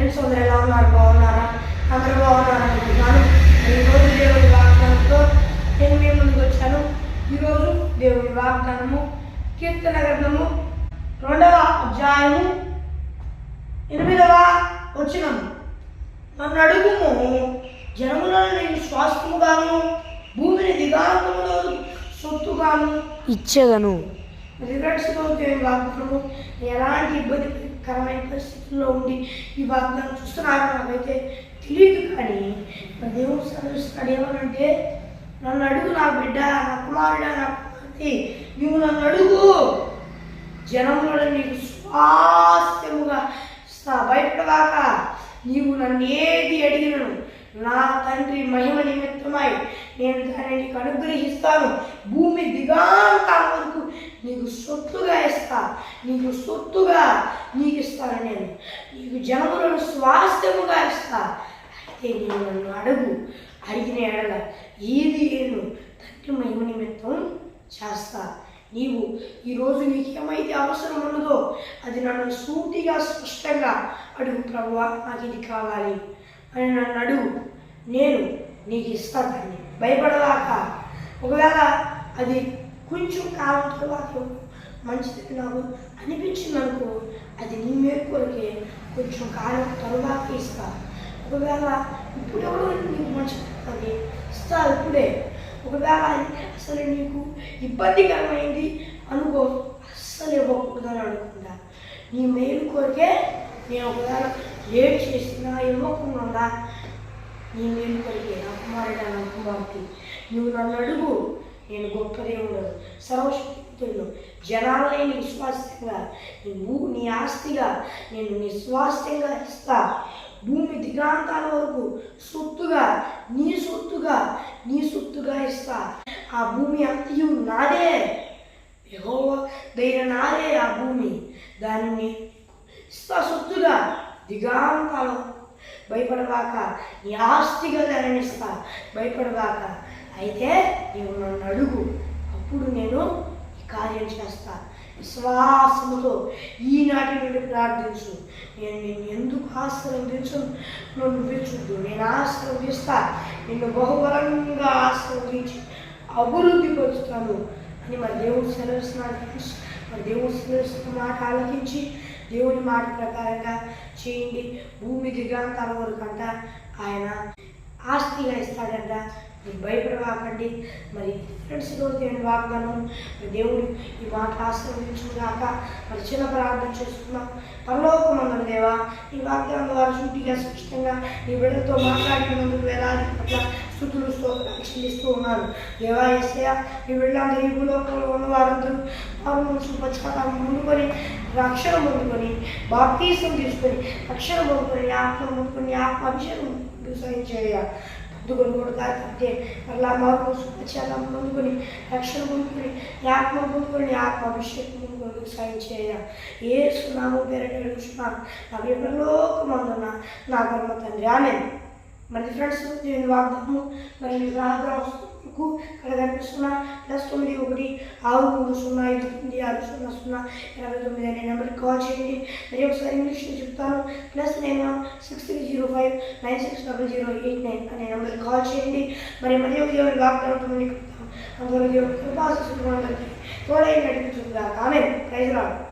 Friends అందరూ ఎలా ఉన్నారు బాగున్నారా అందరూ బాగున్నారు అనుకుంటున్నాను ఈరోజు దేవుడి వాగ్దానంతో నేను మీ ముందుకు వచ్చాను ఈరోజు దేవుడి వాగ్దానము కీర్తన గ్రంథము రెండవ అధ్యాయము ఎనిమిదవ వచ్చినము నన్ను అడుగుము జనములను నేను స్వాస్థ్యముగాను భూమిని దిగాంతములో సొత్తుగాను ఇచ్చేదను రివర్స్లో దేవుని వాగ్దానము ఎలాంటి భయంకరమైన పరిస్థితుల్లో ఉండి ఈ వాగ్దానం చూస్తున్నారో నాకైతే తెలియదు కానీ మరి దేవుడు సెలవిస్తున్నాడు ఏమనంటే నన్ను అడుగు నా బిడ్డ నా కుమారుడు నా కుమార్తె నువ్వు నన్ను అడుగు. జనములను నీకు స్వాస్థ్యముగా ఇస్తా భయపడవాక నీవు నన్ను ఏది అడిగినను నా తండ్రి మహిమ నిమిత్తమై నేను దాన్ని నీకు అనుగ్రహిస్తాను. భూమి దిగాంతాల వరకు నీకు సొత్తుగా ఇస్తా. నీకు సొత్తుగా నీకు ఇస్తాను నేను. నీకు జనములను స్వాస్థ్యముగా ఇస్తా. అయితే నేను నన్ను అడుగు. అడిగిన ఎడల ఏది నేను తండ్రి మహిమ నిమిత్తం చేస్తా. నీవు ఈరోజు నీకేమైతే అవసరం ఉన్నదో అది నన్ను సూటిగా స్పష్టంగా అడుగు ప్రభువా నాకు ఇది కావాలి అని నన్ను అడుగు. నేను నీకు ఇస్తాను దాన్ని భయపడదాక ఒకవేళ అది కొంచెం కాలం తర్వాత మంచిది నాకు అనిపించింది అనుకో అది నీ మేలు కొరకే కొంచెం కాలం తర్వాత ఇస్తా ఒకవేళ ఇప్పుడు ఎవరో నీకు మంచిది అది ఇస్తా ఇప్పుడే. ఒకవేళ అసలు నీకు ఇబ్బందికరమైంది అనుకో అస్సలు ఇవ్వకూడదని అనుకుంటా. నీ మేలు కొరకే నేను ఒకవేళ లేట్ చేసినా ఇవ్వకుండా నీ మేలు కలిగే నా కుమారుడు నా కుమార్తె నువ్వు నన్ను అడుగు నేను గొప్ప దేవుడు. సర్వశక్తులను జనాలనే నీ స్వాస్థ్యంగా నీ భూ నీ ఆస్తిగా నేను నీ స్వాస్థ్యంగా ఇస్తా. భూమి దిగాంతాల వరకు సొత్తుగా నీ సొత్తుగా నీ సొత్తుగా ఇస్తా. ఆ భూమి అంతయు నాదే. యహోవ దైన నాదే ఆ భూమి. దానిని ఇస్తా సొత్తుగా. దిగాంతాల వరకు భయపడవాక నీ ఆస్తిగా దానిని భయపడవాక. అయితే నీవు నన్ను అడుగు. అప్పుడు నేను ఈ కార్యం చేస్తా. విశ్వాసముతో ఈనాటి నుండి ప్రార్థించు. నేను నిన్ను ఎందుకు ఆశ్రవదించు నువ్వు పిలుచుద్దు నేను ఆశ్రవదిస్తా నిన్ను బహుబలంగా ఆశ్రవదించి అభివృద్ధి పరుస్తాను అని మా దేవుడు సెలవిస్తున్నాడు మన దేవుడు సెలవుస్తున్న మాట ఆలకించి దేవుని మాట ప్రకారంగా చేయండి. భూమి దిగాంతాల వరకు అంట ఆయన ఆస్తిగా ఇస్తాడంట. మీరు భయపడవాకండి మరి ఫ్రెండ్స్ ఈరోజు వాగ్దానం మరి దేవుడు ఈ మాట ఆశీర్వదించుగాక మరి చిన్న ప్రార్థన చేసుకున్నాం పరలోకమందున దేవా ఈ వాగ్దానం ద్వారా సూటిగా స్పష్టంగా ఈ బిడ్డలతో మాట్లాడినందుకు వేలాది పట్ల స్థుతులు స్తోత్రాలు చెల్లిస్తూ ఉన్నాను దేవా ఈ బిడ్డలందరూ ఈ భూలోకంలో ఉన్న వారందరూ వారు మనసు పశ్చాత్తాపం ముందుకొని రక్షణ పొందుకొని బాప్తీసం తీసుకొని రక్షణ పొందుకొని ఆత్మ పొందుకొని ఆత్మ అభిషేకం సాయం చేయ కూడా కాకపోతే మరలా మాకు పశ్చాత్తాపం పొందుకొని రక్షణ పొందుకొని ఆత్మ పొందుకొని ఆత్మ అభిషేకం పొందుకొని సాయం చేయ. ఏ సునామం పేరు అడుగుతున్నాను నా విప్రలోకమందున నా గర్మ తండ్రి. ఆమె మరి ఫ్రెండ్స్ నేను వాగ్దాము మరి మీ నాకు ఇక్కడ కనిపిస్తున్న ప్లస్ తొమ్మిది ఒకటి ఆరు మూడు సున్నా ఐదు తొమ్మిది ఆరు సున్నా సున్నా ఇరవై తొమ్మిది అనే నెంబర్కి కాల్ చేయండి. మరి ఒకసారి ఇంగ్లీష్లో చెప్తాను. ప్లస్ నేను six three zero five nine six double zero eight nine అనే నెంబర్కి కాల్ చేయండి. మరి మరి ఒక దేవుడి వాగ్దానం మీకు అందులో దేవుడి కృపాసు తోడై నడిపించుకుందా ఆమె ప్రైజ్ రాడు